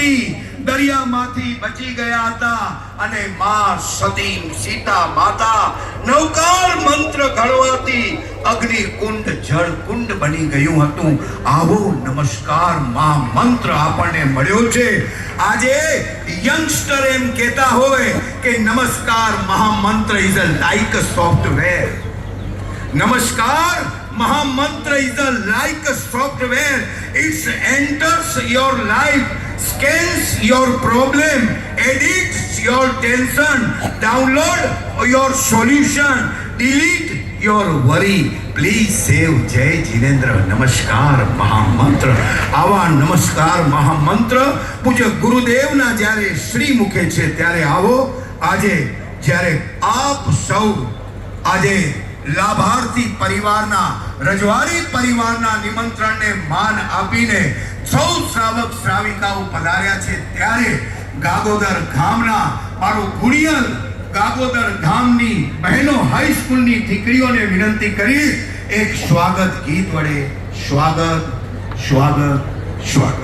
કુંતી દરિયામાંથી બચી ગયા હતા અને મા સતી સીતા માતા નવકાર મંત્ર ઘડવાથી અગ્નિ કુંડ જળ કુંડ બની ગયું હતું. આવો નમસ્કાર મા મંત્ર આપણને મળ્યો છે. આજે યંગસ્ટર એમ કહેતા હોય કે નમસ્કાર મહામંત્ર ઇઝ અ લાઈક સોફ્ટવેર નમસ્કાર મહામંત્ર is a like software it's enters your life scans your problem, edits your tension, download your solution, delete your worry. Please save જય જીનેન્દ્ર નમસ્કાર મહામંત્ર આવા નમસ્કાર મહામંત્ર પૂજ્ય ગુરુદેવના જ્યારે શ્રી મુખે છે, ત્યારે આવો. આજે જ્યારે આપ સૌ, આજે લાભાર્થી પરિવારના, રજવાડી પરિવારના નિમંત્રણને માન આપીને સૌ શ્રાવક શ્રાવિકાઓ પધાર્યા છે. ત્યારે ગાગોદર ગામના મારું ગુણિયલ ગાગોદર ગામની બહેનો હાઈસ્કૂલની દીકરીઓને વિનંતી કરી એક સ્વાગત ગીત વડે સ્વાગત સ્વાગત સ્વાગત.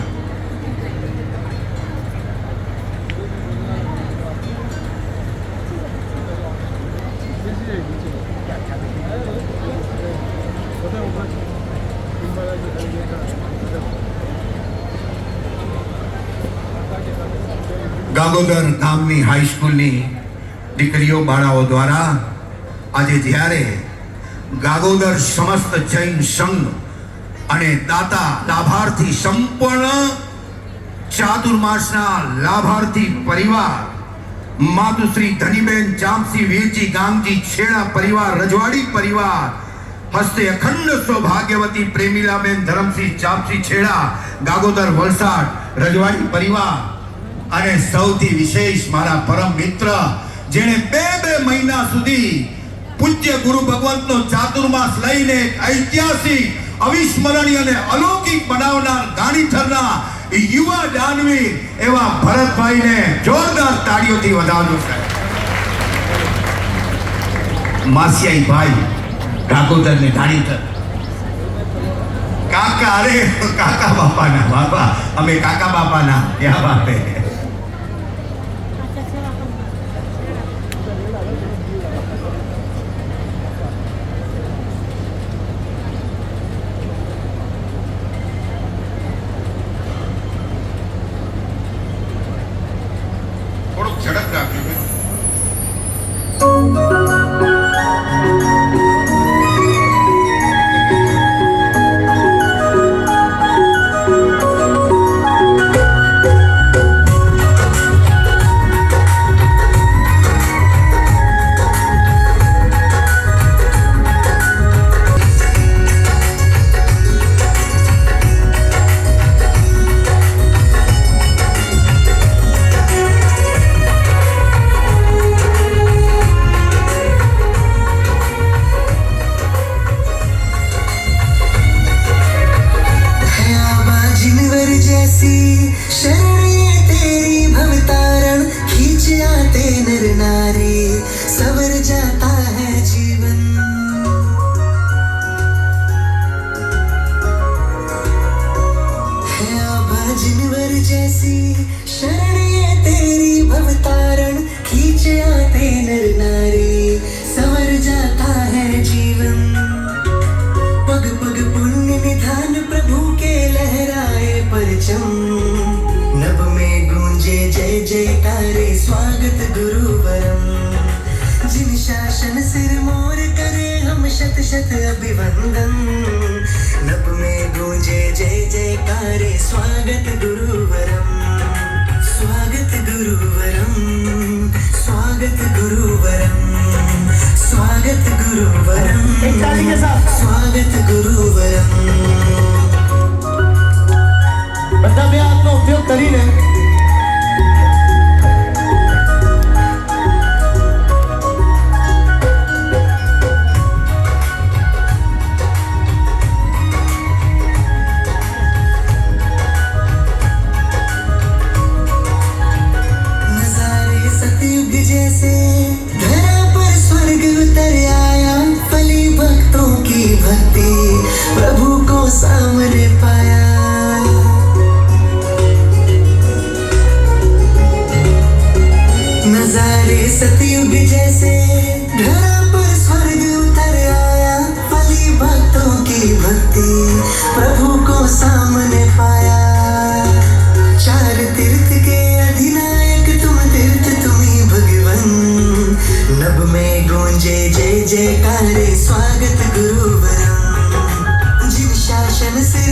ગાગોદર ગામની હાઈસ્કૂલની દીકરીઓ, બાળાઓ દ્વારા આજે જ્યારે ગાગોદર સમસ્ત જૈન સંઘ અને દાતા લાભાર્થી સંપૂર્ણ ચાતુર્માસના લાભાર્થી પરિવાર, માતુશ્રી ધનીબેન જામસી વીરજી, ગામજી, છેડા પરિવાર, રજવાડી પરિવાર, હસ્તે અખંડ સૌભાગ્યવતી પ્રેમીલાબેન, ધરમસિંહ ચાપસી છેડા, ગાગોદર વલસાડ રજવાડી પરિવાર અને સૌથી વિશેષ મારા પરમ મિત્ર, જેણે બે બે મહિના સુધી પૂજ્ય ગુરુ ભગવંતનો ચાતુર્માસ લઈને ઐતિહાસિક, અવિસ્મરણીય અને અલૌકિક બનાવનાર ગાણીથરના યુવા દાનવી એવા ભરતભાઈને જોરદાર તાળીઓથી વધાવજો સાહેબ. માસિયાઈ ભાઈ ગાગોદર ને ગાણીથર કાકા, અરે, કાકા બાપાના બાપા, અમે કાકા બાપાના ત્યાં બાપે? जिनवर जैसी शरण ये तेरी भवतारण खींच आते नर अभिवंदन नभ में गूंजे जय जयकारे स्वागत गुरुवरम नजारे सतयुग जैसे धरा पर स्वर्ग उतर आया फली भक्तों की भक्ति प्रभु को सामने पाया चार तीर्थ के अधिनायक तुम तीर्थ तुम्ही भगवन नभ में गूंजे जय जयकारे स्वागत गुरुवरम जिन शासन सिर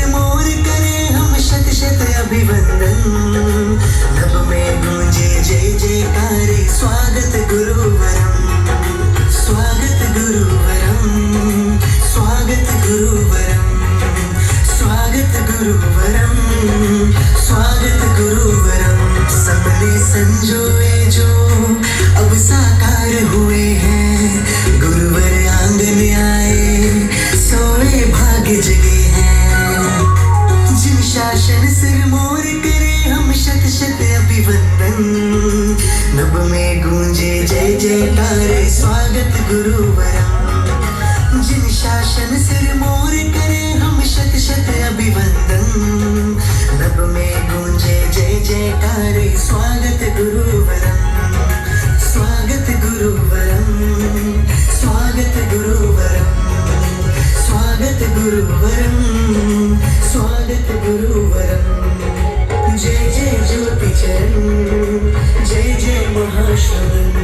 enjoy. સ્વાગત ગુરુવરમ સ્વાગત ગુરુવરમ સ્વાગત ગુરુવરમ સ્વાગત ગુરુવરમ સ્વાગત ગુરુવરમ જય જય જ્યોતિચરણ જય જય મહાશ્રવણ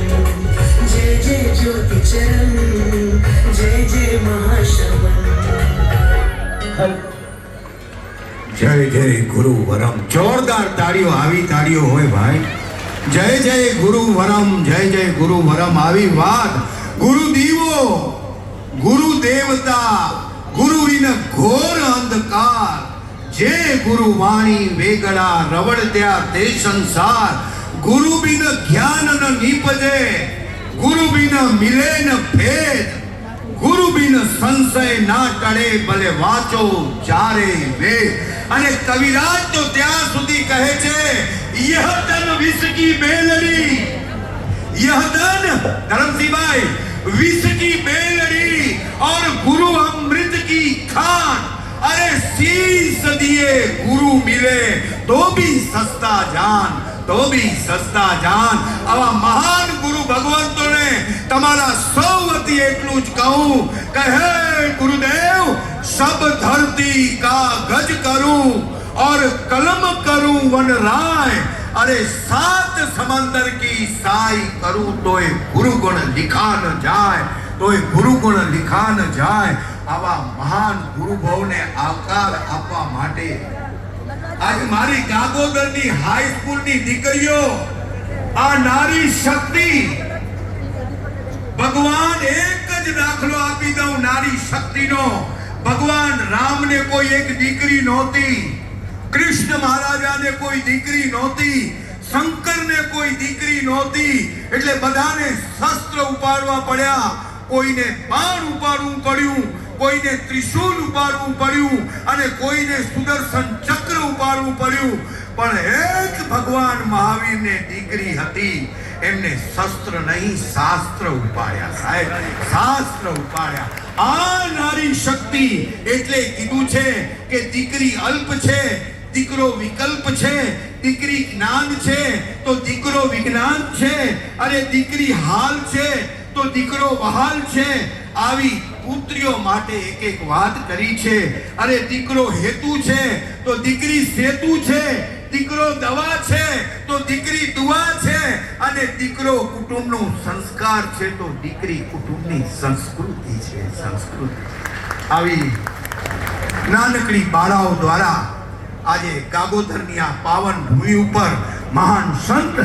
ગુરુ વરમ. જોરદાર તાળીઓ, આવી તાળીઓ હોય ભાઈ. જય જય ગુરુ વરમ, જય જય ગુરુ વરમ. આવી વાત. ગુરુ દીવો ગુરુ દેવતા ગુરુ વિન ઘોર અંધકાર. જે ગુરુ વાણી, વેગળા રવડત્યા તે સંસાર. ગુરુ બિન જ્ઞાન ન નીપજે. ગુરુ બિન મિલે ન ભેદ. ગુરુ બિન સંશય ના ટળે, ભલે વાંચો, ચારે વેદ. અને કવિરાજ તો ત્યાં સુધી કહે છે, યહ તન વિસકી બેલડી યહ તન ધરમસિંહભાઈ, વિસકી બેલડી ઓર ગુરુ અમૃત કી ખાન. અરે શીશ દિયે ગુરુ મિલે, તો ભી સસ્તા જાન, તો ભી સસ્તા જાન. આવા મહાન ગુરુ ભગવંતોને તમારા સૌ વતી એટલું જ કહું, કહે ગુરુદેવ સબ ધરતી કા ગજ કરું और कलम करूं वन राय अरे सात समंदर की साई करूं तोय गुरु गुण लिखा न જાય તોય ગુરુ ગુણ લીખા ન જાય આવા મહાન ગુરુભાવને આવકાર આપવા માટે આજે મારી ગાગોદરની હાઈ સ્કૂલની દીકરીઓ આ નારી શક્તિ ભગવાન એક જ દાખલો આપી દઉં નારી શક્તિનો ભગવાન રામને કોઈ એક દીકરી નહોતી, કૃષ્ણ મહારાજાને કોઈ દીકરી નહોતી, શંકરને કોઈ દીકરી નહોતી, એટલે બધાને શસ્ત્ર ઉપાડવા પડ્યા. કોઈને બાણ ઉપાડવું પડ્યું, કોઈને ત્રિશૂલ ઉપાડવું પડ્યું અને કોઈને સુદર્શન ચક્ર ઉપાડવું પડ્યું. પણ એક ભગવાન મહાવીરને દીકરી હતી. એમને શસ્ત્ર નહીં, શાસ્ત્ર ઉપાડ્યા. સાહેબ, શાસ્ત્ર ઉપાડ્યા. આ નારી શક્તિ એટલે કીધું છે કે દીકરી અલ્પ છે, દીકરો વિકલ્પ છે, દીકરી જ્ઞાન છે, તો દીકરો વિજ્ઞાન છે, અરે દીકરી હાલ છે, તો દીકરો વહાલ છે. આવી પુત્રીઓ માટે એક એક વાત કરી છે. અરે દીકરો હેતુ છે, તો દીકરી સેતુ છે દીકરો દવા છે તો દીકરી દુઆ છે અને દીકરો કુટુંબનો સંસ્કાર છે તો દીકરી કુટુંબની સંસ્કૃતિ છે, સંસ્કૃતિ. આવી નાનકડી બાળાઓ દ્વારા આજે ગાગોદરની આ પાવન ભૂમિ ઉપર મહાન સંત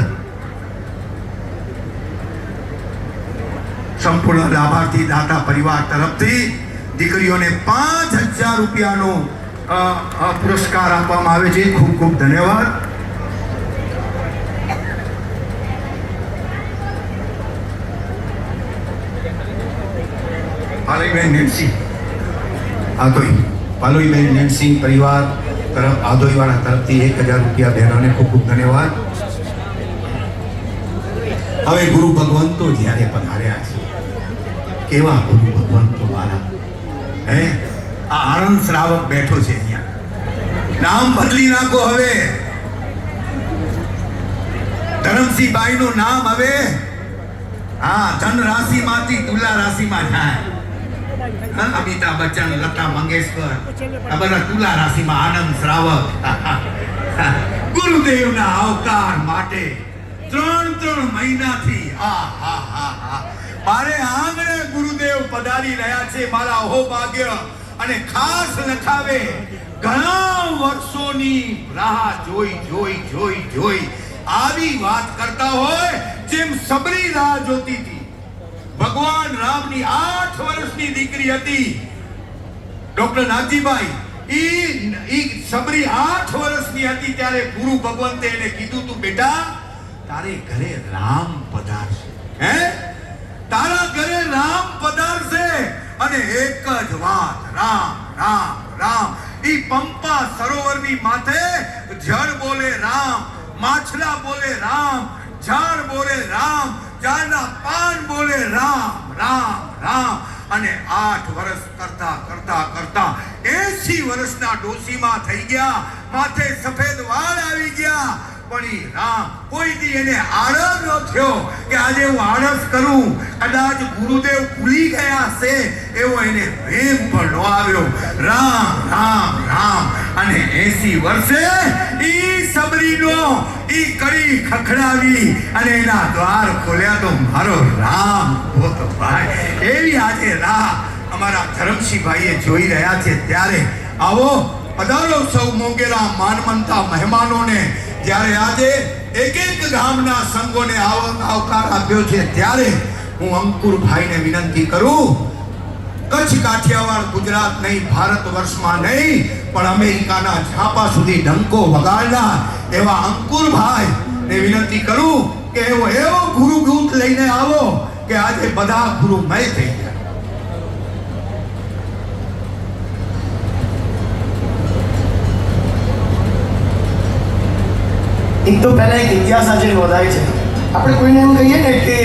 સંપૂર્ણ લાભાર્થી દાતા પરિવાર તરફથી દીકરીઓને પાંચ હજાર રૂપિયાનો પુરસ્કાર આપવામાં આવે છે. ખૂબ ખૂબ ધન્યવાદ. પાલવીબેન નેનસિંહ આદોઈ પાલોઈબેન નેનસિંહ પરિવાર તરફ આદોઈવાળા તરફથી એક હજાર રૂપિયા બહેનોને ખૂબ ખૂબ ધન્યવાદ. હવે ગુરુ ભગવંતો જ્યારે પધાર્યા છે, કેવા ગુરુ ભગવંતો મારા? હે? આ આનંદ શ્રાવક બેઠો છે અહીંયા. નામ બદલી નાખો હવે. ધરમસિંહભાઈ નું નામ હવે. હા, ધન રાશિમાંથી તુલા રાશિમાં જાય. અમિતાભ બચ્ચન, લતા મંગેશકર. આ બધા તુલા રાશિમાં આનંદ શ્રાવક. ગુરુદેવના અવતાર માટે ત્રણ ત્રણ મહિનાથી, આ હા હા હા મારે આંગણે ગુરુદેવ પધારી રહ્યા છે, મારા અહોભાગ્ય. અને ખાસ લખાવે ઘણા વર્ષોની રાહ જોઈ જોઈ જોઈ જોઈ. આવી વાત કરતા હોય જેમ સબરી રાહ જોતી હતી. ભગવાન રામની આઠ વર્ષની દીકરી હતી. ડોક્ટર નાજીભાઈ ઈ ઈ સબરી આઠ વર્ષની હતી ત્યારે ગુરુ ભગવંતે એને કીધું તું, બેટા, તારે ઘરે રામ પધારશે. હે? તારા ઘરે રામ પધારશે અને એક જ વાત. રામ રામ રામ. ઈ પંપા સરોવરની માથે જળ બોલે રામ, માછલા બોલે રામ, ઝાડ બોલે રામ, ઝાડના પાન બોલે રામ રામ રામ. અને આઠ વર્ષ કરતા કરતા કરતા એસી વર્ષના ડોસીમાં થઈ ગયા. માથે સફેદ વાળ આવી ગયા. પણ રામ કોઈ દી એને આળસ ન થયો કે આજે હું આળસ કરું? કદાચ ગુરુદેવ ભૂલી ગયા છે એવો એને પ્રેમ પણ ન આવ્યો. રામ રામ રામ. અને એસી વર્ષે ઈ સબરીનો, ઈ કડી ખખડાવી અને એના દ્વાર ખોલ્યા તો મારો રામ પોતો ભાઈ. એવી આજે રાહ અમારા ધરમસિંહભાઈએ જોઈ રહ્યા છે. ત્યારે આવો પધારો સૌ મોંગેલા માનમંતા મહેમાનોને જ્યારે આજે એક એક ગામના સંઘોને આવ- આવકાર આપ્યો છે. ત્યારે હું અંકુરભાઈને વિનંતી કરું, કચ્છ કાઠિયાવાડ ગુજરાત નહીં, ભારત વર્ષમાં નહીં, પણ અમેરિકાના ઝાપા સુધી ડંકો વગાડના એવા અંકુરભાઈ ને વિનંતી કરું કે એવો એવો ગુરુ દૂત લઈને આવો કે આજે બધા ગુરુ મય થઈ ગયા. એક તો પહેલાં એક ઇતિહાસ આજે નોંધાય છે. આપણે કોઈને એમ કહીએ ને કે